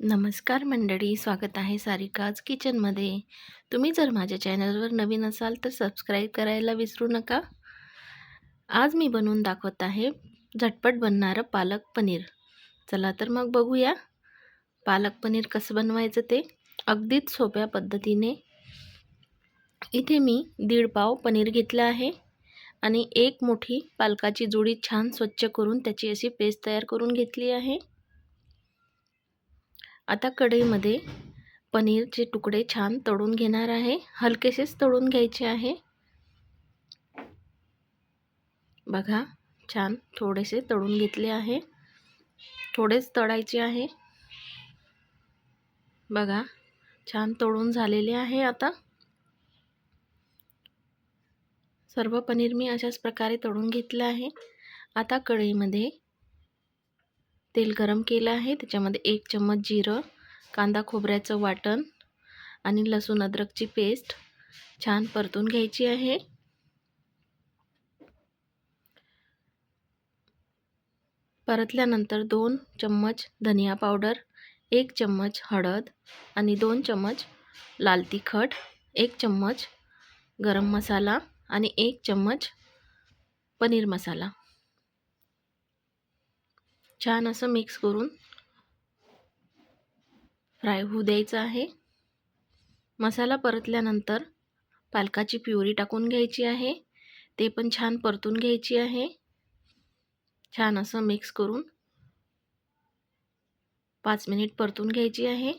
नमस्कार मंडळी स्वागत आहे सारिकाज किचनमध्ये. तुम्ही जर माझ्या चॅनलवर नवीन असाल तर सबस्क्राईब करायला विसरू नका. आज मी बनवून दाखवत आहे झटपट बनणारं पालक पनीर. चला तर मग बघूया पालक पनीर कसं बनवायचं ते. अगदीच सोप्या पद्धतीने. इथे मी दीड पाव पनीर घेतलं आहे आणि एक मोठी पालकाची जोडी छान स्वच्छ करून त्याची अशी पेस्ट तयार करून घेतली आहे. आता कढईमध्ये पनीरचे तुकडे छान तळून घेणार आहे. हलकेसेच तळून घ्यायचे आहे. बघा छान थोडेसे तळून घेतले आहे. थोडेच तळायचे आहे. बघा छान तळून झालेले आहे आता. सर्व पनीर मी अशाच प्रकारे तळून घेतलं आहे. आता कढईमध्ये तेल गरम केलं आहे. त्याच्यामध्ये एक चम्मच जिरं कांदा खोबऱ्याचं वाटण आणि लसूण अद्रकची पेस्ट छान परतून घ्यायची आहे. परतल्यानंतर दोन चम्मच धनिया पावडर एक चम्मच हळद आणि दोन चम्मच लाल तिखट एक चम्मच गरम मसाला आणि एक चम्मच पनीर मसाला. छान असं मिक्स करून फ्राय होऊ द्यायचं आहे. मसाला परतल्यानंतर पालकाची प्युरी टाकून घ्यायची आहे. ते पण छान परतून घ्यायची आहे. छान असं मिक्स करून पाच मिनिट परतून घ्यायची आहे.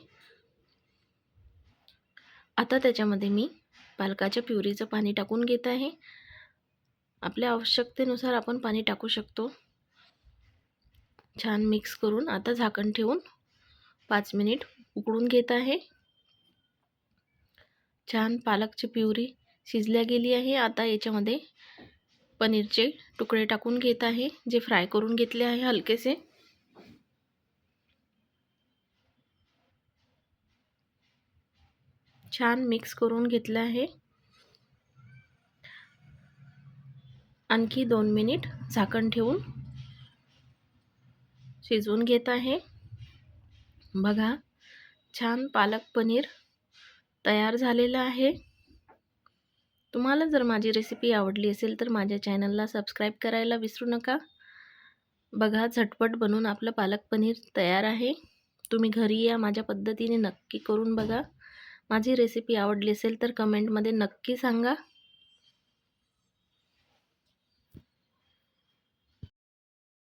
आता त्याच्यामध्ये मी पालकाच्या प्युरीचं पाणी टाकून घेत आहे. आपल्या आवश्यकतेनुसार आपण पाणी टाकू शकतो. छान मिक्स करून आता झाकण ठेवून पाच मिनिट उकळून घेत आहे. छान पालकची प्युरी शिजल्या गेली आहे. आता याच्यामध्ये पनीरचे तुकडे टाकून घेत आहे जे फ्राय करून घेतले आहे हलकेसे. छान मिक्स करून घेतलं आहे. आणखी दोन मिनिट झाकण ठेवून शिजवून घेत आहे. बघा छान पालक पनीर तयार झालेलं आहे. तुम्हाला जर माझी रेसिपी आवडली असेल तर माझ्या चॅनलला सबस्क्राईब करायला विसरू नका. बघा झटपट बनवून आपलं पालक पनीर तयार आहे. तुम्ही घरी या माझ्या पद्धतीने नक्की करून बघा. माझी रेसिपी आवडली असेल तर कमेंटमध्ये नक्की सांगा.